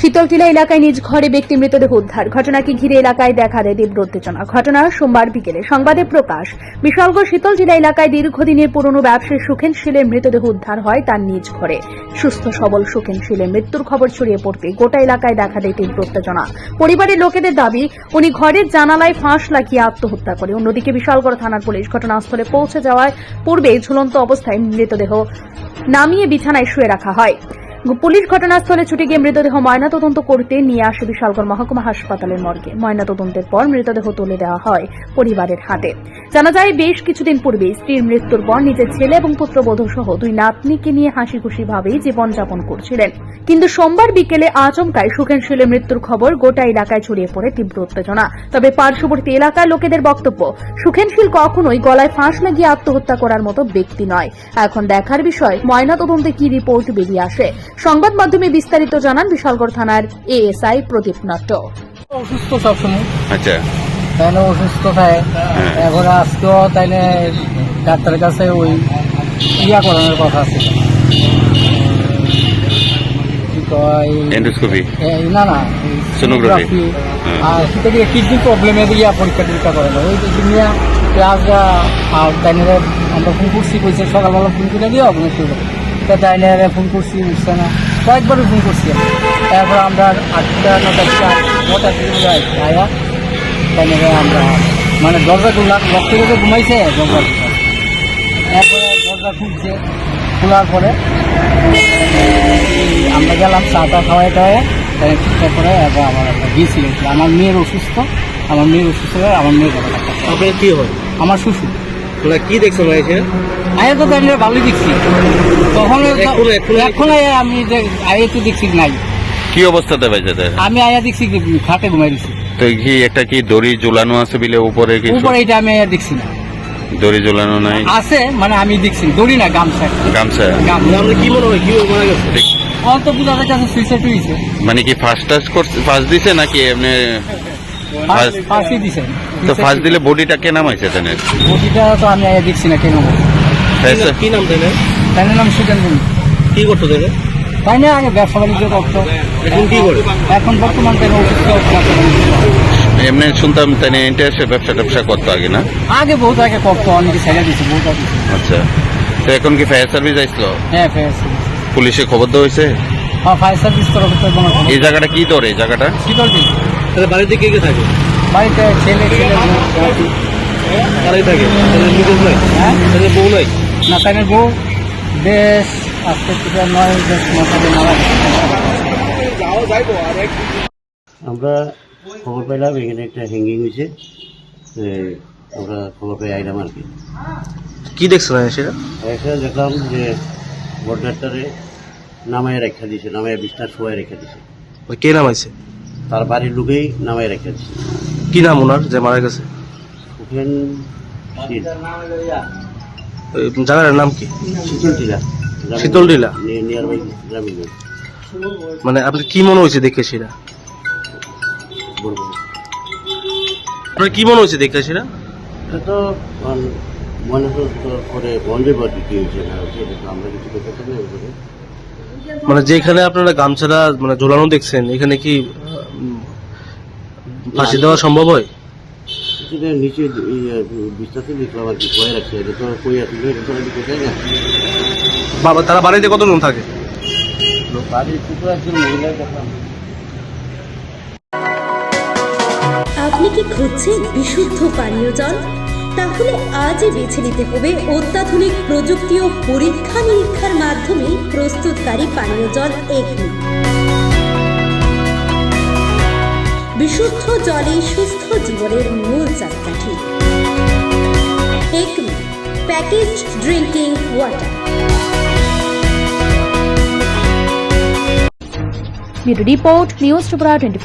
শীতলটিলা এলাকায় নিজ ঘরে ব্যক্তি মৃতদেহ উদ্ধার। ঘটনাকে ঘিরে এলাকায় দেখা দেয় তীব্র উত্তেজনা। ঘটনা সোমবার বিকেলে। সংবাদে প্রকাশ, বিশালগড় শীতলটিলা এলাকায় দীর্ঘদিনের পুরনো ব্যবসায়ী সুখেন শীলের মৃতদেহ উদ্ধার হয় তার নিজ ঘরে। সুস্থ, সবল সুখেন শীলের মৃত্যুর খবর ছড়িয়ে পড়তে গোটা এলাকায় দেখা দেয় তীব্র উত্তেজনা। পরিবারের লোকেদের দাবি, উনি ঘরের জানালায় ফাঁস লাগিয়ে আত্মহত্যা করে। অন্যদিকে বিশালগড় থানার পুলিশ ঘটনাস্থলে পৌঁছে যাওয়ার পূর্বে ঝুলন্ত অবস্থায় মৃতদেহ নামিয়ে বিছানায় শুয়ে রাখা হয়। পুলিশ ঘটনাস্থলে ছুটে গিয়ে মৃতদেহ ময়নাতদন্ত করতে নিয়ে আসে বিশালগড় মহকুমা হাসপাতালের মর্গে। ময়নাতদন্তের পর মৃতদেহ তুলে দেওয়া হয় পরিবারের হাতে। জানা যায়, বেশ কিছুদিন পূর্বে স্ত্রীর মৃত্যুর পর নিজের ছেলে এবং পুত্রবধূ সহ দুই নাতনিকে নিয়ে হাসি খুশি ভাবেই জীবনযাপন করছিলেন। কিন্তু সোমবার বিকেলে আচমকায় সুখেন শীলের মৃত্যুর খবর গোটা এলাকায় ছড়িয়ে পড়ে তীব্র উত্তেজনা। তবে পার্শ্ববর্তী এলাকার লোকেদের বক্তব্য সুখেনশীল কখনোই গলায় ফাঁস লাগিয়ে আত্মহত্যা করার মতো ব্যক্তি নয়। এখন দেখার বিষয়, ময়নাতদন্তে কি রিপোর্ট বেরিয়ে আসে? সংবাদ মাধ্যমে বিস্তারিত জানান বিশালগড় থানার এএসআই প্রদীপ নাট্য অসুস্থ সবসময়। আচ্ছা। তাইলে অসুস্থ থাকে। হ্যাঁ। এখন আজকেও তাইলে ডাক্তারের কাছে ওই ইয়া করানোর কথা আছে। এন্ডোস্কোপি না না? হ্যাঁ। আর সেটা দিয়ে কিডনি প্রবলেমে দিয়ে পরীক্ষা টরীক্ষা করে ওই যে নিয়ে আর তাইনে আমরা ফোন করছি কইছে সকালবেলা ফোন করে দিও আপনার তো তাইনে ফোন করছি উঠছে না? কয়েকবারই ফোন করছি তারপর আমরা আটটা নটা নটা যাই। আয়া তাইনে আমরা মানে দরজা খুললাম লক্ষ্য করে ঘুমাইছে দরজা। তারপরে দরজা খুলছে খোলার পরে আমরা গেলাম চা টা খাওয়াই টাওয়াই তাই ঠিকঠাক করে এবার আমার একটা গিয়েছিল আমার মেয়ের অসুস্থ আমার মেয়ের অসুস্থ হয়ে আমার মেয়ের কথা আপনার কি হয়? আমার শ্বশুর। না কি দেখছেন এসে আগে তো তাহলে ভালোই দেখছি। তখন এখন- আমি যে- আগে তো দেখছি নাই। কি অবস্থাতে পাইছে আমি আয়া দেখছি খাটে ঘুমাই দিচ্ছি তো কি একটা কি দড়ি ঝুলানো আছে বিলে উপরে কি উপরে এটা আমি আয়া দেখছি না। দড়ি ঝুলানো নাই? আছে মানে আমি দেখছি দড়ি না গামছা। গামছা? গামছা। কি মনে হয় কি মারা গেছে? অন্ত বুঝাতে কাছে সুইসাইড হয়েছে মানে কি ফার্স্ট টাচ করছে ফার্স্ট দিছে নাকি এমনি ফাঁসি দিছে। তো ফার্স্ট দিলে বডিটা কে নামাইছে তেনে বডিটা তো আমি আয়া দেখছি না কেন তাইছে? কি নাম তাই না নাম সুকেন বলি কি করতো তাই না তাই না আগে ব্যবসা বাণিজ্য করতো। এখন কি করে? এখন বর্তমান। এমনি শুনতাম তেনে ইন্টারেস্টে ব্যবসা ট্যাবসা করতো আগে না? আগে বহুত আগে করতো অনেকে ছেড়ে দিচ্ছে বহুত আগে। আচ্ছা। তো এখন কি ফায়ার সার্ভিস আইসলো হ্যাঁ ফায়ার সার্ভিস পুলিশে খবর দেওয়া হয়েছে? হ্যাঁ ফায়ার সার্ভিস তরফ থেকে এই জায়গাটা কি ধরে এই জায়গাটা? তাহলে বাড়িতে কে কে থাকে? বাড়িতে ছেলে ছেলে তারাই থাকে? তাদের নিজের নাই হ্যাঁ? তাদের বউ নাই? না তাই বউ বেশ আজকে থেকে নয় আগে মারা আমরা খবর পেলাম এখানে একটা হ্যাঙ্গিং হয়েছে। আমরা খবর পেয়ে আইলাম আর কি। কি দেখছেন সেটা? এসে দেখলাম যে বরডাক্তারে নামায় রেখা দিছে নামায় বিছনা শোয়ায় রেখা দিছে। ওই কে নামাইছে? তার বাড়ির লোকেই নামায় রেখা দিছে। কি নাম ওনার যে মারা গেছে? ওখান জায়গাটার নাম কি? শীতল টিলা শীতল টিলা? নিয়ার বাই গ্রামীণ মানে আপনি কি মনে হয়েছে দেখে সেটা? আপনার কি মনে হয়েছে দেখে সেটা? তো মনে তো তো করে বন্ধে বাড়ি কি হয়েছে না হয়েছে এটা তো আমরা কিছু করতে পারি মানে যেখানে আপনারা গামছাটা মানে ঝোলানো দেখছেন এখানে কি ফাঁসি দেওয়া সম্ভব হয়? সেটা নিচে বিস্তারিত দেখলাম আর কি কয়ে রাখছে এটা তো কই আসলে এটা তো আমি কোথায় না। বাবা তারা বাড়িতে কতজন থাকে? বাড়ির দুটো একজন মহিলা দেখলাম আপনি কি খুঁজছেন বিশুদ্ধ পানীয় জল? তাহলে আজই বেছে নিতে হবে অত্যাধুনিক প্রযুক্তি ও পরীক্ষা নিরীক্ষার মাধ্যমে প্রস্তুতকারী পানীয় জল এগনি বিশুদ্ধ জলে সুস্থ জীবনের মূল চাকাঠি। Package drinking water report news Tripura twenty